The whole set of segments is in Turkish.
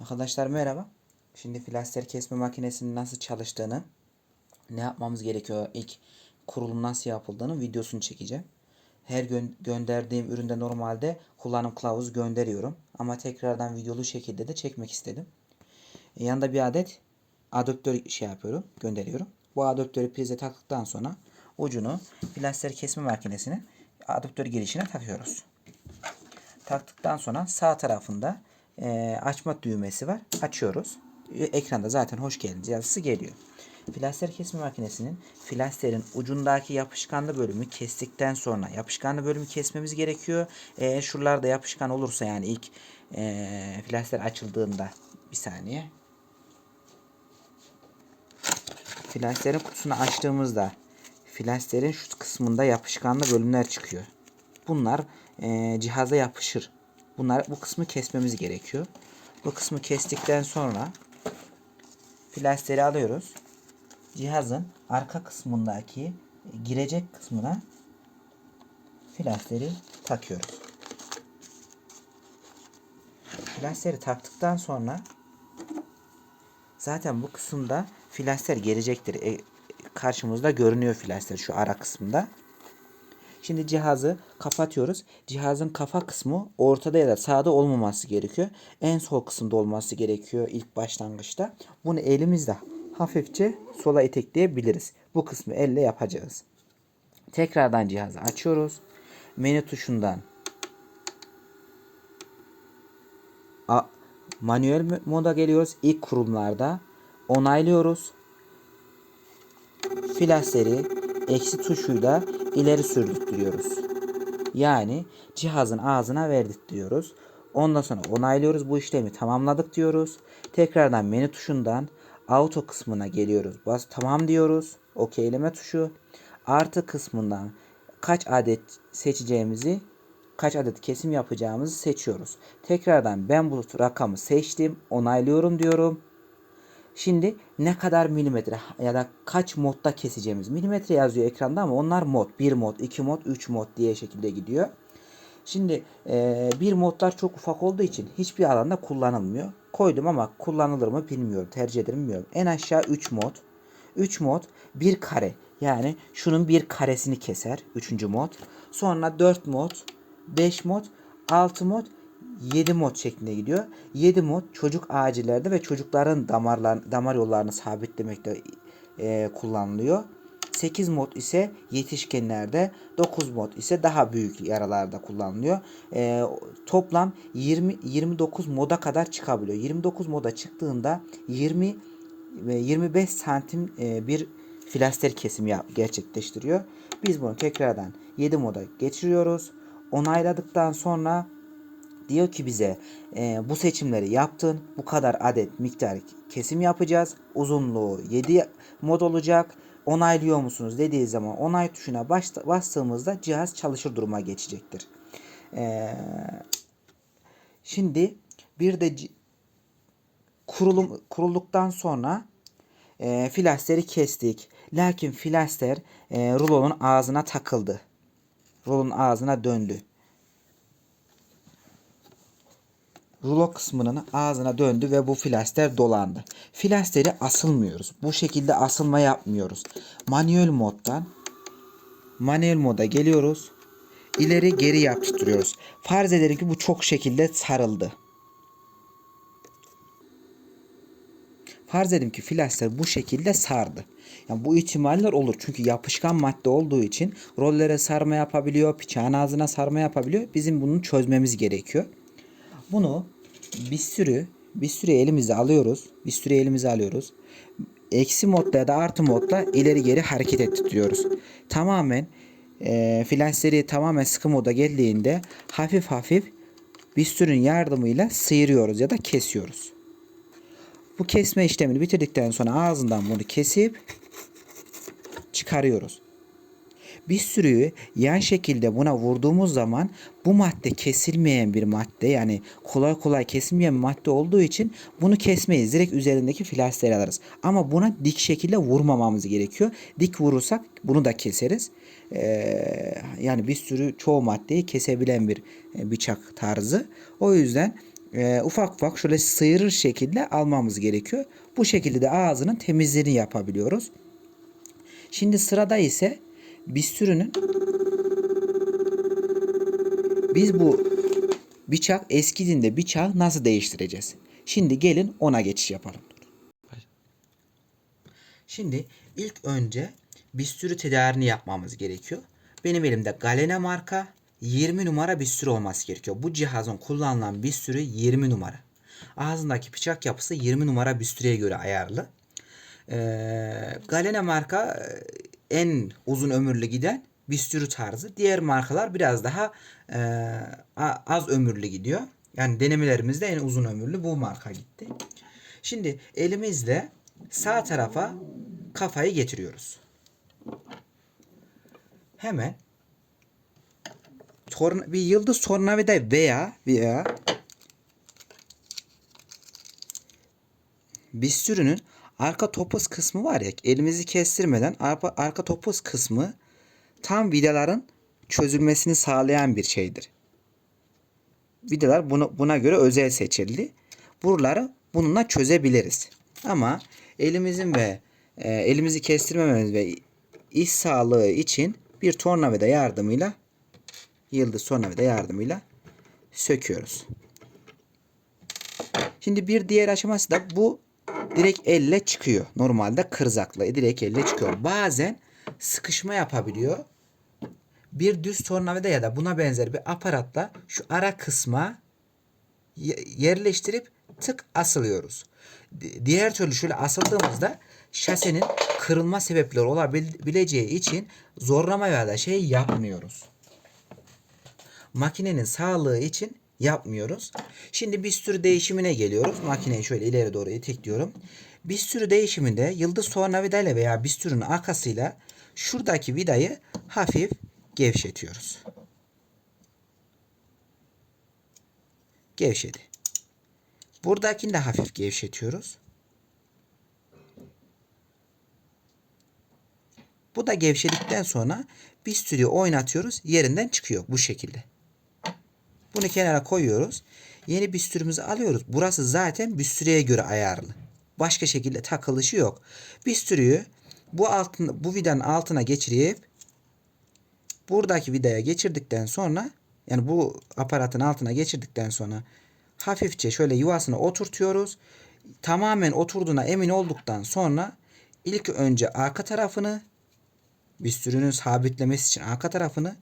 Arkadaşlar merhaba. Şimdi flaster kesme makinesinin nasıl çalıştığını, ne yapmamız gerekiyor, ilk kurulum nasıl yapıldığını videosunu çekeceğim. Her gö- gönderdiğim üründe normalde kullanım kılavuzu gönderiyorum. Ama tekrardan videolu şekilde de çekmek istedim. E, yanında bir adet adaptör şey yapıyorum, gönderiyorum. Bu adaptörü prize taktıktan sonra ucunu flaster kesme makinesinin adaptör girişine takıyoruz. Taktıktan sonra sağ tarafında e, açma düğmesi var. Açıyoruz. E, Ekranda zaten hoş geldiniz yazısı geliyor. Flaster kesme makinesinin flasterin ucundaki yapışkanlı bölümü kestikten sonra yapışkanlı bölümü kesmemiz gerekiyor. Eğer şuralarda yapışkan olursa yani ilk e, flaster açıldığında bir saniye. Flasterin kutusunu açtığımızda flasterin şu kısmında yapışkanlı bölümler çıkıyor. Bunlar e, cihaza yapışır. Bunlar bu kısmı kesmemiz gerekiyor. Bu kısmı kestikten sonra flasteri alıyoruz. Cihazın arka kısmındaki girecek kısmına flasteri takıyoruz. Flasteri taktıktan sonra zaten bu kısımda flaster gelecektir. E, karşımızda görünüyor flaster şu ara kısmında. Şimdi cihazı kapatıyoruz. Cihazın kafa kısmı ortada ya da sağda olmaması gerekiyor. En sol kısımda olması gerekiyor ilk başlangıçta. Bunu elimizle hafifçe sola itekleyebiliriz. Bu kısmı elle yapacağız. Tekrardan cihazı açıyoruz. Menü tuşundan A- manuel mo- moda geliyoruz. İlk kurumlarda onaylıyoruz. Flashleri eksi tuşuyla ileri sürdürtüyoruz. Yani cihazın ağzına verdik diyoruz. Ondan sonra onaylıyoruz bu işlemi tamamladık diyoruz. Tekrardan menü tuşundan auto kısmına geliyoruz. Bas tamam diyoruz. Okeyleme tuşu. Artı kısmından kaç adet seçeceğimizi kaç adet kesim yapacağımızı seçiyoruz. Tekrardan ben bu rakamı seçtim. Onaylıyorum diyorum. Şimdi ne kadar milimetre ya da kaç modda keseceğimiz. Milimetre yazıyor ekranda ama onlar mod. 1 mod, 2 mod, 3 mod diye şekilde gidiyor. Şimdi e, bir modlar çok ufak olduğu için hiçbir alanda kullanılmıyor. Koydum ama kullanılır mı bilmiyorum. Tercih ederim bilmiyorum. En aşağı 3 mod. 3 mod bir kare. Yani şunun bir karesini keser. 3. mod. Sonra 4 mod, 5 mod, 6 mod, 7 mod şeklinde gidiyor. 7 mod çocuk acillerde ve çocukların damarlar, damar yollarını sabitlemekte e, kullanılıyor. 8 mod ise yetişkinlerde, 9 mod ise daha büyük yaralarda kullanılıyor. E, toplam 20 29 moda kadar çıkabiliyor. 29 moda çıktığında 20 ve 25 santim e, bir flaster kesimi gerçekleştiriyor. Biz bunu tekrardan 7 moda geçiriyoruz. Onayladıktan sonra diyor ki bize e, bu seçimleri yaptın. Bu kadar adet miktar kesim yapacağız. Uzunluğu 7 mod olacak. Onaylıyor musunuz dediği zaman onay tuşuna bastığımızda cihaz çalışır duruma geçecektir. E, şimdi bir de kurulum kurulduktan sonra e, flasteri kestik. Lakin flaster e, rulonun ağzına takıldı. Rulonun ağzına döndü. Rulo kısmının ağzına döndü ve bu flaster dolandı. Flasteri asılmıyoruz. Bu şekilde asılma yapmıyoruz. Manuel moddan manuel moda geliyoruz. İleri geri yapıştırıyoruz. Farz edelim ki bu çok şekilde sarıldı. Farz edelim ki flaster bu şekilde sardı. Yani bu ihtimaller olur. Çünkü yapışkan madde olduğu için rollere sarma yapabiliyor, bıçağın ağzına sarma yapabiliyor. Bizim bunu çözmemiz gerekiyor. Bunu bir sürü bir sürü elimize alıyoruz. Bir sürü elimize alıyoruz. Eksi modda ya da artı modda ileri geri hareket ettiriyoruz. Tamamen e, flashleri tamamen sıkı moda geldiğinde hafif hafif bir sürün yardımıyla sıyırıyoruz ya da kesiyoruz. Bu kesme işlemini bitirdikten sonra ağzından bunu kesip çıkarıyoruz. Bir sürüyü yan şekilde buna vurduğumuz zaman bu madde kesilmeyen bir madde yani kolay kolay kesilmeyen bir madde olduğu için bunu kesmeyiz. Direkt üzerindeki flasteri alırız. Ama buna dik şekilde vurmamamız gerekiyor. Dik vurursak bunu da keseriz. Ee, yani bir sürü çoğu maddeyi kesebilen bir e, bıçak tarzı. O yüzden e, ufak ufak şöyle sıyırır şekilde almamız gerekiyor. Bu şekilde de ağzının temizliğini yapabiliyoruz. Şimdi sırada ise bistürünün biz bu bıçak eskidiğinde bıçağı nasıl değiştireceğiz? Şimdi gelin ona geçiş yapalım. Şimdi ilk önce bistürü tedarini yapmamız gerekiyor. Benim elimde Galena marka 20 numara bistürü olması gerekiyor. Bu cihazın kullanılan bistürü 20 numara. Ağzındaki bıçak yapısı 20 numara bistürüye göre ayarlı. Ee, Galena marka en uzun ömürlü giden bistürü tarzı. Diğer markalar biraz daha e, az ömürlü gidiyor. Yani denemelerimizde en uzun ömürlü bu marka gitti. Şimdi elimizle sağ tarafa kafayı getiriyoruz. Hemen torna, bir yıldız tornavida veya veya bistürünün arka topuz kısmı var ya elimizi kestirmeden arka, arka topuz kısmı tam vidaların çözülmesini sağlayan bir şeydir. Vidalar bunu, buna göre özel seçildi. Buraları bununla çözebiliriz. Ama elimizin ve e, elimizi kestirmememiz ve iş sağlığı için bir tornavida yardımıyla yıldız tornavida yardımıyla söküyoruz. Şimdi bir diğer aşaması da bu direkt elle çıkıyor. Normalde kırzakla direkt elle çıkıyor. Bazen sıkışma yapabiliyor. Bir düz tornavida ya da buna benzer bir aparatla şu ara kısma ye- yerleştirip tık asılıyoruz. Di- Diğer türlü şöyle asıldığımızda şasenin kırılma sebepleri olabileceği için zorlama ya da şey yapmıyoruz makinenin sağlığı için yapmıyoruz. Şimdi bir sürü değişimine geliyoruz. Makineyi şöyle ileri doğru itekliyorum. Bir sürü değişiminde yıldız tornavida ile veya bistürün arkasıyla şuradaki vidayı hafif gevşetiyoruz. Gevşedi. Buradakini de hafif gevşetiyoruz. Bu da gevşedikten sonra bistürü oynatıyoruz. Yerinden çıkıyor bu şekilde. Bunu kenara koyuyoruz. Yeni bistürümüzü alıyoruz. Burası zaten bistüreye göre ayarlı. Başka şekilde takılışı yok. Bistürüyü bu altın bu vidanın altına geçirip buradaki vidaya geçirdikten sonra yani bu aparatın altına geçirdikten sonra hafifçe şöyle yuvasına oturtuyoruz. Tamamen oturduğuna emin olduktan sonra ilk önce arka tarafını bistürünün sabitlemesi için arka tarafını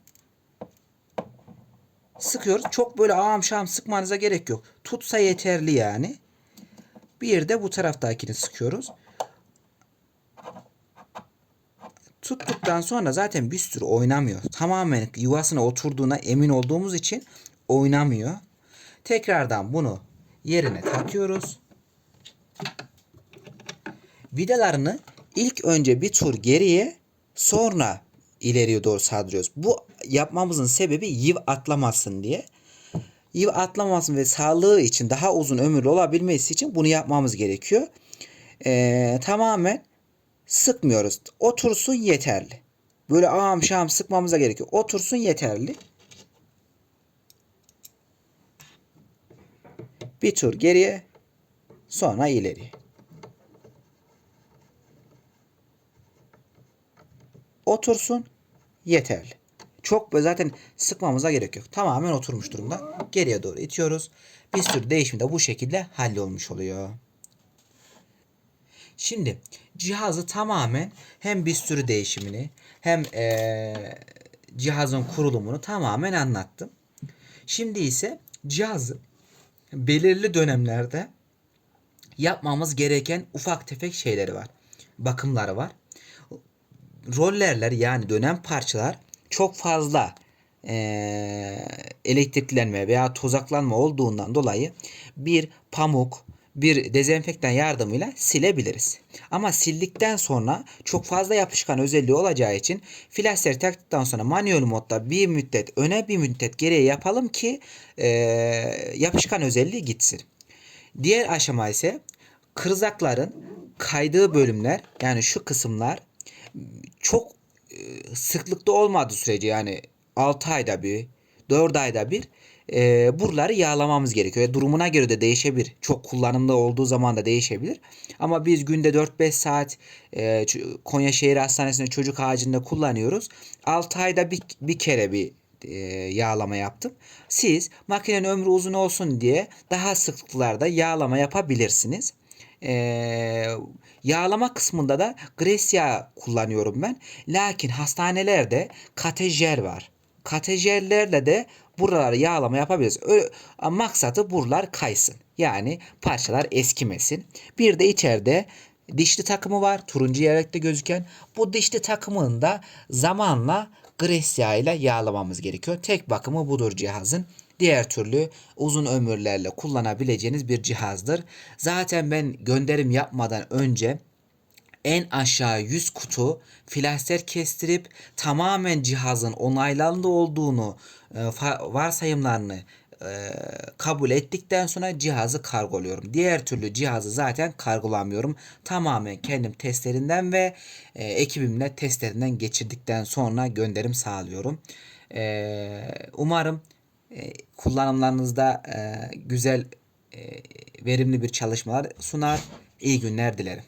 sıkıyoruz. Çok böyle ağam şam sıkmanıza gerek yok. Tutsa yeterli yani. Bir de bu taraftakini sıkıyoruz. Tuttuktan sonra zaten bir sürü oynamıyor. Tamamen yuvasına oturduğuna emin olduğumuz için oynamıyor. Tekrardan bunu yerine takıyoruz. Vidalarını ilk önce bir tur geriye sonra ileriye doğru sardırıyoruz. Bu yapmamızın sebebi yiv atlamasın diye. Yiv atlamasın ve sağlığı için daha uzun ömürlü olabilmesi için bunu yapmamız gerekiyor. Ee, tamamen sıkmıyoruz. Otursun yeterli. Böyle ağam şam sıkmamıza gerekiyor. Otursun yeterli. Bir tur geriye sonra ileriye. Otursun yeterli. Çok böyle zaten sıkmamıza gerek yok. Tamamen oturmuş durumda. Geriye doğru itiyoruz. Bir sürü değişim de bu şekilde hallolmuş oluyor. Şimdi cihazı tamamen hem bir sürü değişimini hem eee, cihazın kurulumunu tamamen anlattım. Şimdi ise cihazı belirli dönemlerde yapmamız gereken ufak tefek şeyleri var. Bakımları var. Rollerler yani dönem parçalar çok fazla eee, elektriklenme veya tozaklanma olduğundan dolayı bir pamuk, bir dezenfektan yardımıyla silebiliriz. Ama sildikten sonra çok fazla yapışkan özelliği olacağı için flaşları taktıktan sonra manuel modda bir müddet öne bir müddet geriye yapalım ki eee, yapışkan özelliği gitsin. Diğer aşama ise kırzakların kaydığı bölümler yani şu kısımlar çok e, sıklıkta olmadığı sürece yani 6 ayda bir 4 ayda bir e, buraları yağlamamız gerekiyor. Durumuna göre de değişebilir. Çok kullanımda olduğu zaman da değişebilir. Ama biz günde 4-5 saat e, Konya Şehir Hastanesi'nde çocuk ağacında kullanıyoruz. 6 ayda bir, bir kere bir e, yağlama yaptım. Siz makinenin ömrü uzun olsun diye daha sıklıklarda yağlama yapabilirsiniz. Ee, yağlama kısmında da gres yağı kullanıyorum ben. Lakin hastanelerde katejer var. Katejerlerle de buraları yağlama yapabiliriz. Öyle, maksatı buralar kaysın. Yani parçalar eskimesin. Bir de içeride dişli takımı var. Turuncu yelekte gözüken. Bu dişli takımını da zamanla gres yağıyla yağlamamız gerekiyor. Tek bakımı budur cihazın. Diğer türlü uzun ömürlerle kullanabileceğiniz bir cihazdır. Zaten ben gönderim yapmadan önce en aşağı 100 kutu flaster kestirip tamamen cihazın onaylandı olduğunu e, varsayımlarını e, kabul ettikten sonra cihazı kargoluyorum. Diğer türlü cihazı zaten kargolamıyorum. Tamamen kendim testlerinden ve e, ekibimle testlerinden geçirdikten sonra gönderim sağlıyorum. E, umarım e, kullanımlarınızda e, güzel e, verimli bir çalışmalar sunar. İyi günler dilerim.